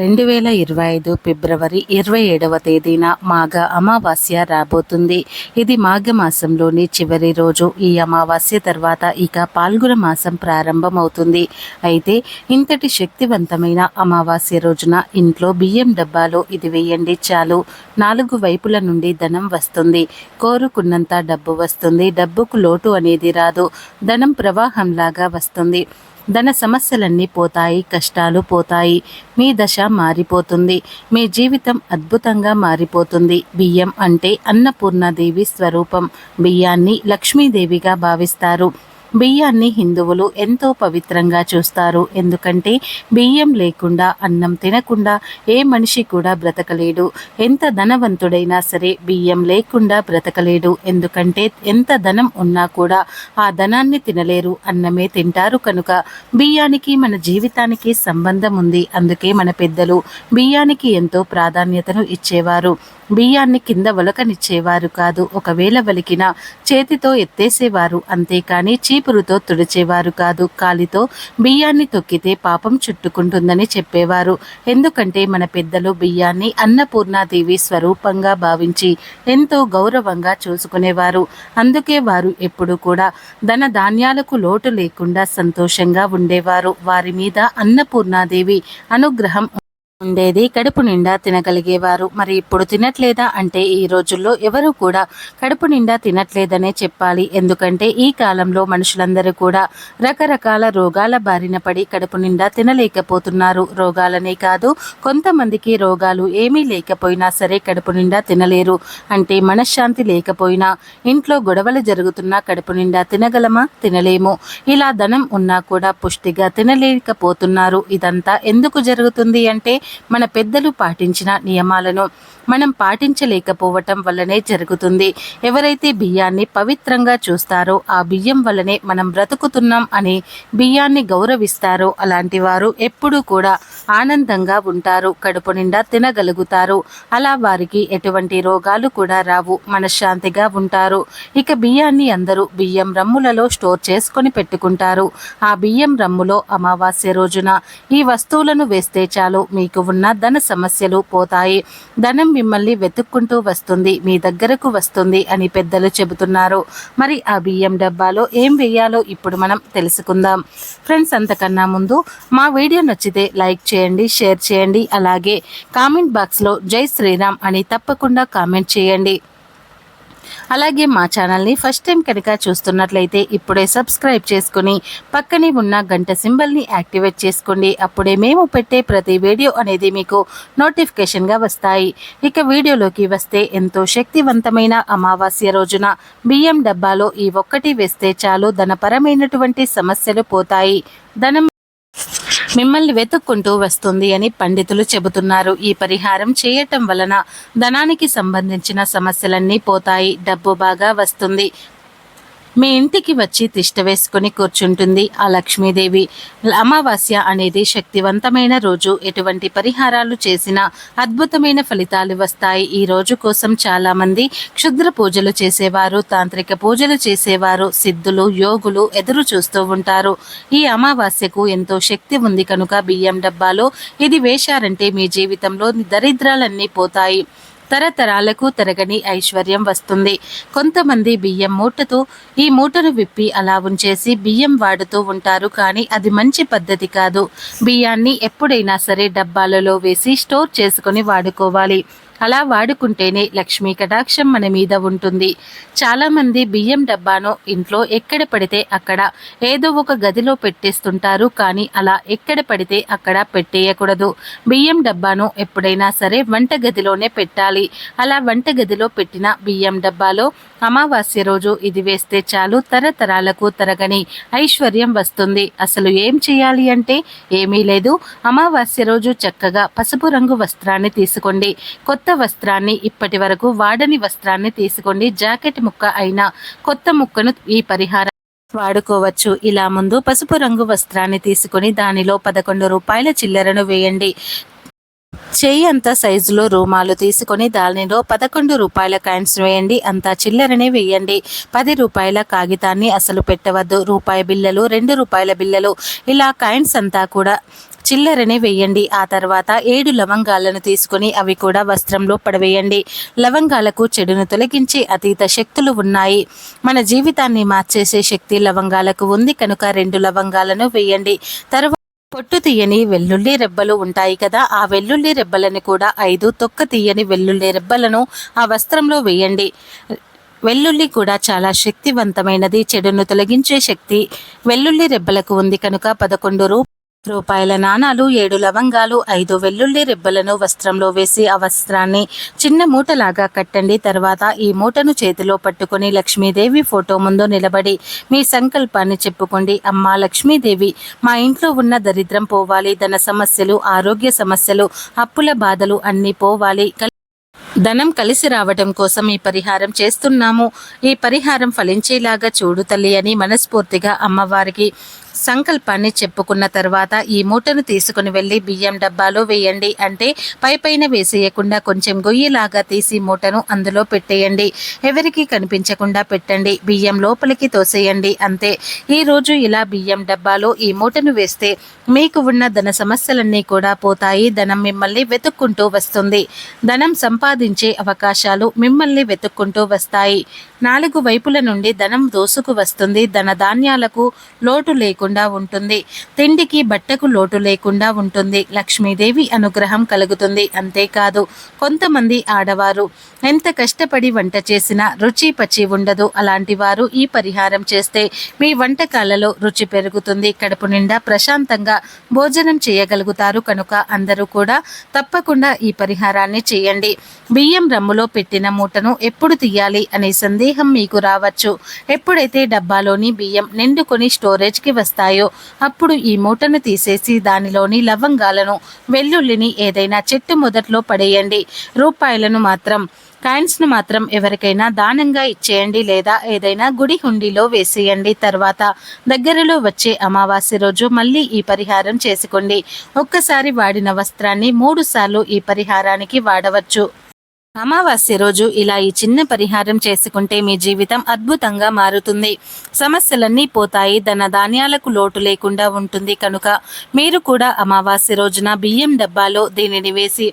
రెండు వేల ఇరవై ఐదు ఫిబ్రవరి ఇరవై ఏడవ తేదీన మాఘ అమావాస్య రాబోతుంది. ఇది మాఘ మాసంలోని చివరి రోజు. ఈ అమావాస్య తర్వాత ఇక పాల్గొన మాసం ప్రారంభమవుతుంది. అయితే ఇంతటి శక్తివంతమైన అమావాస్య రోజున ఇంట్లో బియ్యం డబ్బాలో ఇది వేయండి చాలు. నాలుగు వైపుల నుండి ధనం వస్తుంది. కోరుకున్నంత డబ్బు వస్తుంది. డబ్బుకు లోటు అనేది రాదు. ధనం ప్రవాహంలాగా వస్తుంది. ధన సమస్యలన్నీ పోతాయి కష్టాలు పోతాయి. మీ దశ మారిపోతుంది. మీ జీవితం అద్భుతంగా మారిపోతుంది. బియ్యం అంటే అన్నపూర్ణాదేవి స్వరూపం. బియ్యాన్ని లక్ష్మీదేవిగా భావిస్తారు. బియ్యాన్ని హిందువులు ఎంతో పవిత్రంగా చూస్తారు. ఎందుకంటే బియ్యం లేకుండా అన్నం తినకుండా ఏ మనిషి కూడా బ్రతకలేడు. ఎంత ధనవంతుడైనా సరే బియ్యం లేకుండా బ్రతకలేడు. ఎందుకంటే ఎంత ధనం ఉన్నా కూడా ఆ ధనాన్ని తినలేరు అన్నమే తింటారు కనుక బియ్యానికి మన జీవితానికి సంబంధం ఉంది. అందుకే మన పెద్దలు బియ్యానికి ఎంతో ప్రాధాన్యతను ఇచ్చేవారు. బియ్యాన్ని కింద వలకనిచ్చేవారు కాదు. ఒకవేళ వలికిన చేతితో ఎత్తేసేవారు. అంతేకాని చీప్ చీపురుతో తుడిచేవారు కాదు. కాలితో బియ్యాన్ని తొక్కితే పాపం చుట్టుకుంటుందని చెప్పేవారు. ఎందుకంటే మన పెద్దలు బియ్యాన్ని అన్నపూర్ణాదేవి స్వరూపంగా భావించి ఎంతో గౌరవంగా చూసుకునేవారు. అందుకే వారు ఎప్పుడు కూడా ధన ధాన్యాలకు లోటు లేకుండా సంతోషంగా ఉండేవారు. వారి మీద అన్నపూర్ణాదేవి అనుగ్రహం ఉండేది కడుపు నిండా తినగలిగేవారు. మరి ఇప్పుడు తినట్లేదా అంటే ఈ రోజుల్లో ఎవరు కూడా కడుపు నిండా తినట్లేదనే చెప్పాలి. ఎందుకంటే ఈ కాలంలో మనుషులందరూ కూడా రకరకాల రోగాల బారిన పడి కడుపు నిండా తినలేకపోతున్నారు. రోగాలనే కాదు కొంతమందికి రోగాలు ఏమీ లేకపోయినా సరే కడుపు నిండా తినలేరు. అంటే మనశ్శాంతి లేకపోయినా ఇంట్లో గొడవలు జరుగుతున్నా కడుపు నిండా తినగలమా? తినలేము. ఇలా ధనం ఉన్నా కూడా పుష్టిగా తినలేకపోతున్నారు. ఇదంతా ఎందుకు జరుగుతుంది అంటే మన పెద్దలు పాటించిన నియమాలను మనం పాటించలేకపోవటం వల్లనే జరుగుతుంది. ఎవరైతే బియ్యాన్ని పవిత్రంగా చూస్తారో ఆ బియ్యం వల్లనే మనం బ్రతుకుతున్నాం అని బియ్యాన్ని గౌరవిస్తారో అలాంటి వారు ఎప్పుడూ కూడా ఆనందంగా ఉంటారు కడుపు నిండా తినగలుగుతారు. అలా వారికి ఎటువంటి రోగాలు కూడా రావు మనశ్శాంతిగా ఉంటారు. ఇక బియ్యాన్ని అందరూ బియ్యం రమ్ములలో స్టోర్ చేసుకొని పెట్టుకుంటారు. ఆ బియ్యం రమ్ములో అమావాస్య రోజున ఈ వస్తువులను వేస్తే చాలు మీకు ఉన్న ధన సమస్యలు పోతాయి. ధనం మిమ్మల్ని వెతుక్కుంటూ వస్తుంది. మీ దగ్గరకు వస్తుంది అని పెద్దలు చెబుతున్నారు. మరి ఆ బియ్యం డబ్బాలో ఏం వేయాలో ఇప్పుడు మనం తెలుసుకుందాం. ఫ్రెండ్స్ అంతకన్నా ముందు మా వీడియో నచ్చితే లైక్ చేయండి షేర్ చేయండి. అలాగే కామెంట్ బాక్స్లో జై శ్రీరామ్ అని తప్పకుండా కామెంట్ చేయండి. అలాగే మా ఛానల్ని ఫస్ట్ టైం కనుక చూస్తున్నట్లయితే ఇప్పుడే సబ్స్క్రైబ్ చేసుకుని పక్కనే ఉన్న గంట సింబల్ని యాక్టివేట్ చేసుకోండి. అప్పుడే మేము పెట్టే ప్రతి వీడియో అనేది మీకు నోటిఫికేషన్గా వస్తాయి. ఇక వీడియోలోకి వస్తే ఎంతో శక్తివంతమైన అమావాస్య రోజున బియ్యం డబ్బాలో ఈ ఒక్కటి వేస్తే చాలు. ధనపరమైనటువంటి సమస్యలు పోతాయి. ధనం మిమ్మల్ని వెతుక్కుంటూ వస్తుంది అని పండితులు చెబుతున్నారు. ఈ పరిహారం చేయటం వలన ధనానికి సంబంధించిన సమస్యలన్నీ పోతాయి. డబ్బు బాగా వస్తుంది. మీ ఇంటికి వచ్చి తిష్ట వేసుకుని కూర్చుంటుంది ఆ లక్ష్మీదేవి. అమావాస్య అనేది శక్తివంతమైన రోజు. ఎటువంటి పరిహారాలు చేసినా అద్భుతమైన ఫలితాలు వస్తాయి. ఈ రోజు కోసం చాలామంది క్షుద్ర పూజలు చేసేవారు తాంత్రిక పూజలు చేసేవారు సిద్ధులు యోగులు ఎదురు చూస్తూ ఉంటారు. ఈ అమావాస్యకు ఎంతో శక్తి ఉంది కనుక బియ్యం డబ్బాలో ఇది వేశారంటే మీ జీవితంలో దరిద్రాలన్నీ పోతాయి. తరతరాలకు తరగని ఐశ్వర్యం వస్తుంది. కొంతమంది బియ్యం మూటతో ఈ మూటను విప్పి అలా ఉంచేసి బియ్యం వాడుతూ ఉంటారు కానీ అది మంచి పద్ధతి కాదు. బియ్యాన్ని ఎప్పుడైనా సరే డబ్బాలలో వేసి స్టోర్ చేసుకొని వాడుకోవాలి. అలా వాడుకుంటేనే లక్ష్మీ కటాక్షం మన మీద ఉంటుంది. చాలామంది బియ్యం డబ్బాను ఇంట్లో ఎక్కడ పడితే అక్కడ ఏదో ఒక గదిలో పెట్టేస్తుంటారు కానీ అలా ఎక్కడ పడితే అక్కడ పెట్టేయకూడదు. బియ్యం డబ్బాను ఎప్పుడైనా సరే వంట గదిలోనే పెట్టాలి. అలా వంట గదిలో పెట్టిన బియ్యం డబ్బాలో అమావాస్య రోజు ఇది వేస్తే చాలు తరతరాలకు తరగని ఐశ్వర్యం వస్తుంది. అసలు ఏం చేయాలి అంటే ఏమీ లేదు. అమావాస్య రోజు చక్కగా పసుపు రంగు వస్త్రాన్ని తీసుకోండి. కొత్త వస్త్రాన్ని ఇప్పటి వరకు వాడని వస్త్రాన్ని తీసుకోండి. జాకెట్ ముక్క అయినా కొత్త ముక్కను ఈ పరిహారం వాడుకోవచ్చు. ఇలా ముందు పసుపు రంగు వస్త్రాన్ని తీసుకొని దానిలో పదకొండు రూపాయల చిల్లరను వేయండి. చెయ్యి అంతా సైజులో రూమాలు తీసుకొని దానిలో పదకొండు రూపాయల కాయిన్స్ వేయండి. అంతా చిల్లరనే వేయండి. పది రూపాయల కాగితాన్ని అసలు పెట్టవద్దు. రూపాయి బిల్లలు రెండు రూపాయల బిల్లలు. ఇలా కాయిన్స్ అంతా కూడా చిల్లరనే వేయండి. ఆ తర్వాత ఏడు లవంగాలను తీసుకొని అవి కూడా వస్త్రంలో పడవేయండి. లవంగాలకు చెడును తొలగించి అతీత శక్తులు ఉన్నాయి. మన జీవితాన్ని మార్చేసే శక్తి లవంగాలకు ఉంది. కనుక రెండు లవంగాలను వేయండి. తర్వాత పొట్టు తీయని వెల్లుల్లి రెబ్బలు ఉంటాయి కదా ఆ వెల్లుల్లి రెబ్బలను కూడా ఐదు తొక్క తీయని వెల్లుల్లి రెబ్బలను ఆ వస్త్రంలో వేయండి. వెల్లుల్లి కూడా చాలా శక్తివంతమైనది చెడును తొలగించే శక్తి. వెల్లుల్లి రెబ్బలకు ఉంది కనుక పదకొండు రూపాయలు రూపాయల నాణాలు ఏడు లవంగాలు ఐదు వెల్లుల్లి రెబ్బలను వస్త్రంలో వేసి ఆ వస్త్రాన్ని చిన్న మూటలాగా కట్టండి. తర్వాత ఈ మూటను చేతిలో పట్టుకొని లక్ష్మీదేవి ఫోటో ముందు నిలబడి మీ సంకల్పాన్ని చెప్పుకోండి. అమ్మా లక్ష్మీదేవి మా ఇంట్లో ఉన్న దరిద్రం పోవాలి ధన సమస్యలు ఆరోగ్య సమస్యలు అప్పుల బాధలు అన్నీ పోవాలి. ధనం కలిసి రావడం కోసం ఈ పరిహారం చేస్తున్నాము. ఈ పరిహారం ఫలించేలాగా చూడు తల్లి అని మనస్ఫూర్తిగా అమ్మవారికి సంకల్పాన్ని చెప్పుకున్న తర్వాత ఈ మూటను తీసుకుని వెళ్ళి బియ్యం డబ్బాలో వేయండి. అంటే పై పైన వేసేయకుండా కొంచెం గొయ్యిలాగా తీసి మూటను అందులో పెట్టేయండి. ఎవరికి కనిపించకుండా పెట్టండి. బియ్యం లోపలికి తోసేయండి. అంతే. ఈ రోజు ఇలా బియ్యం డబ్బాలో ఈ మూటను వేస్తే మీకు ఉన్న ధన సమస్యలన్నీ కూడా పోతాయి. ధనం మిమ్మల్ని వెతుక్కుంటూ వస్తుంది. ధనం సంపాదించే అవకాశాలు మిమ్మల్ని వెతుక్కుంటూ వస్తాయి. నాలుగు వైపుల నుండి ధనం దోసుకు వస్తుంది. ధన ధాన్యాలకు లోటు లేకుండా ఉంటుంది. తిండికి బట్టకు లోటు లేకుండా ఉంటుంది. లక్ష్మీదేవి అనుగ్రహం కలుగుతుంది. అంతేకాదు కొంతమంది ఆడవారు ఎంత కష్టపడి వంట చేసినా రుచి పచి ఉండదు. అలాంటి వారు ఈ పరిహారం చేస్తే మీ వంటకాలలో రుచి పెరుగుతుంది. కడుపు నిండా ప్రశాంతంగా భోజనం చేయగలుగుతారు. కనుక అందరూ కూడా తప్పకుండా ఈ పరిహారాన్ని చేయండి. బియ్యం రమ్ములో పెట్టిన మూటను ఎప్పుడు తీయాలి అనే సందేహం మీకు రావచ్చు. ఎప్పుడైతే డబ్బాలోని బియ్యం నిండుకొని స్టోరేజ్కి వస్తాయో అప్పుడు ఈ మూటను తీసేసి దానిలోని లవంగాలను వెల్లుల్లిని ఏదైనా చెట్టు మొదట్లో పడేయండి. రూపాయలను మాత్రం కాయిన్స్ను మాత్రం ఎవరికైనా దానంగా ఇచ్చేయండి లేదా ఏదైనా గుడి హుండీలో వేసేయండి. తర్వాత దగ్గరలో వచ్చే అమావాస్య రోజు మళ్ళీ ఈ పరిహారం చేసుకోండి. ఒక్కసారి వాడిన వస్త్రాన్ని మూడుసార్లు ఈ పరిహారానికి వాడవచ్చు. అమావాస్య రోజు ఇలా ఈ చిన్న పరిహారం చేసుకుంటే మీ జీవితం అద్భుతంగా మారుతుంది. సమస్యలన్నీ పోతాయి ధన ధాన్యాలకు లోటు లేకుండా ఉంటుంది కనుక మీరు కూడా అమావాస్య రోజున బియ్యం డబ్బాలో దీనిని వేసి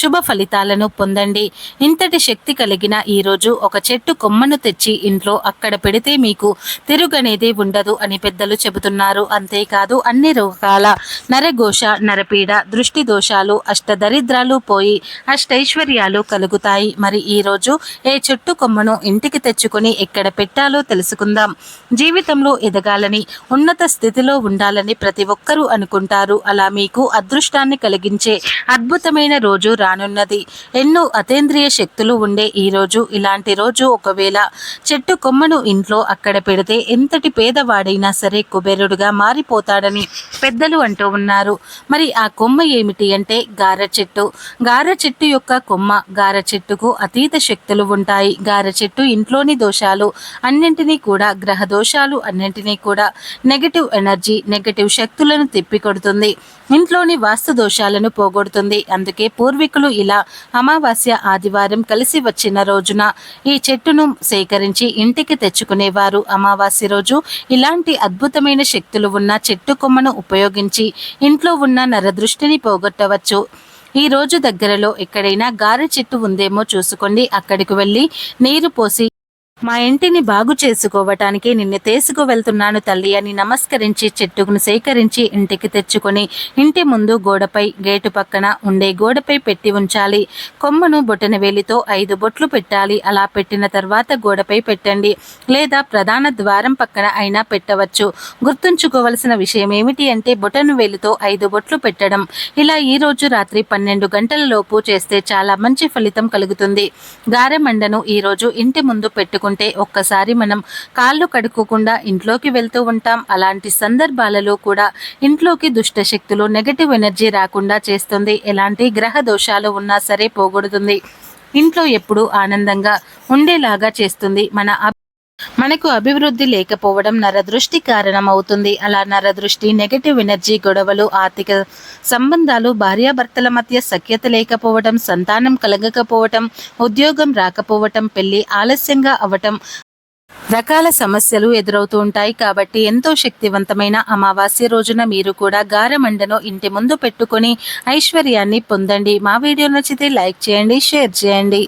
శుభ ఫలితాలను పొందండి. ఇంతటి శక్తి కలిగిన ఈ రోజు ఒక చెట్టు కొమ్మను తెచ్చి ఇంట్లో అక్కడ పెడితే మీకు తిరుగనేది ఉండదు అని పెద్దలు చెబుతున్నారు. అంతేకాదు అన్ని రకాల నరఘోష నరపీడ దృష్టి దోషాలు అష్టదరిద్రాలు పోయి అష్టైశ్వర్యాలు కలుగుతాయి. వస్తాయి మరి ఈరోజు ఏ చెట్టు కొమ్మను ఇంటికి తెచ్చుకొని ఎక్కడ పెట్టాలో తెలుసుకుందాం. జీవితంలో ఎదగాలని ఉన్నత స్థితిలో ఉండాలని ప్రతి ఒక్కరూ అనుకుంటారు. అలా మీకు అదృష్టాన్ని కలిగించే అద్భుతమైన రోజు రానున్నది. ఎన్నో అతేంద్రియ శక్తులు ఉండే ఈ రోజు. ఇలాంటి రోజు ఒకవేళ చెట్టు కొమ్మను ఇంట్లో అక్కడ పెడితే ఎంతటి పేదవాడైనా సరే కుబేరుడుగా మారిపోతాడని పెద్దలు అంటూ ఉన్నారు. మరి ఆ కొమ్మ ఏమిటి అంటే గార చెట్టు. గార చెట్టు యొక్క కొమ్మ గార చెట్టు చెట్టుకు అతీత శక్తులు ఉంటాయి. గారె చెట్టు ఇంట్లోని దోషాలు అన్నింటినీ కూడా గ్రహ దోషాలు అన్నింటినీ కూడా నెగటివ్ ఎనర్జీ నెగటివ్ శక్తులను తిప్పికొడుతుంది. ఇంట్లోని వాస్తు దోషాలను పోగొడుతుంది. అందుకే పూర్వీకులు ఇలా అమావాస్య ఆదివారం కలిసి వచ్చిన రోజున ఈ చెట్టును సేకరించి ఇంటికి తెచ్చుకునేవారు. అమావాస్య రోజు ఇలాంటి అద్భుతమైన శక్తులు ఉన్న చెట్టు కొమ్మను ఉపయోగించి ఇంట్లో ఉన్న నరదృష్టిని పోగొట్టవచ్చు. ఈ రోజు దగ్గరలో ఎక్కడైనా గారె చెట్టు ఉందేమో చూసుకోండి. అక్కడికి వెళ్ళి నీరు పోసి మా ఇంటిని బాగు చేసుకోవటానికి నిన్ను తీసుకు వెళ్తున్నాను తల్లి అని నమస్కరించి చెట్టుకును సేకరించి ఇంటికి తెచ్చుకొని ఇంటి ముందు గోడపై గేటు పక్కన ఉండే గోడపై పెట్టి ఉంచాలి. కొమ్మను బొటన వేలితో ఐదు బొట్లు పెట్టాలి. అలా పెట్టిన తర్వాత గోడపై పెట్టండి. లేదా ప్రధాన ద్వారం పక్కన అయినా పెట్టవచ్చు. గుర్తుంచుకోవలసిన విషయం ఏమిటి అంటే బొటన వేలితో ఐదు బొట్లు పెట్టడం. ఇలా ఈ రోజు రాత్రి పన్నెండు గంటల లోపు చేస్తే చాలా మంచి ఫలితం కలుగుతుంది. గారెమండను ఈరోజు ఇంటి ముందు పెట్టుకుని చేసుకుంటే ఒక్కసారి మనం కాళ్ళు కడుక్కోకుండా ఇంట్లోకి వెళ్తూ ఉంటాం. అలాంటి సందర్భాలలో కూడా ఇంట్లోకి దుష్ట శక్తులు నెగటివ్ ఎనర్జీ రాకుండా చేస్తుంది. ఎలాంటి గ్రహ దోషాలు ఉన్నా సరే పోగొడుతుంది. ఇంట్లో ఎప్పుడూ ఆనందంగా ఉండేలాగా చేస్తుంది. మన మనకు అభివృద్ధి లేకపోవడం నరదృష్టి కారణమవుతుంది. అలా నరదృష్టి నెగటివ్ ఎనర్జీ గొడవలు ఆర్థిక సంబంధాలు భార్యాభర్తల మధ్య సఖ్యత లేకపోవడం సంతానం కలగకపోవటం ఉద్యోగం రాకపోవటం పెళ్ళి ఆలస్యంగా అవటం రకాల సమస్యలు ఎదురవుతూ ఉంటాయి. కాబట్టి ఎంతో శక్తివంతమైన అమావాస్య రోజున మీరు కూడా గారమండను ఇంటి ముందు పెట్టుకొని ఐశ్వర్యాన్ని పొందండి. మా వీడియో నచ్చితే లైక్ చేయండి షేర్ చేయండి.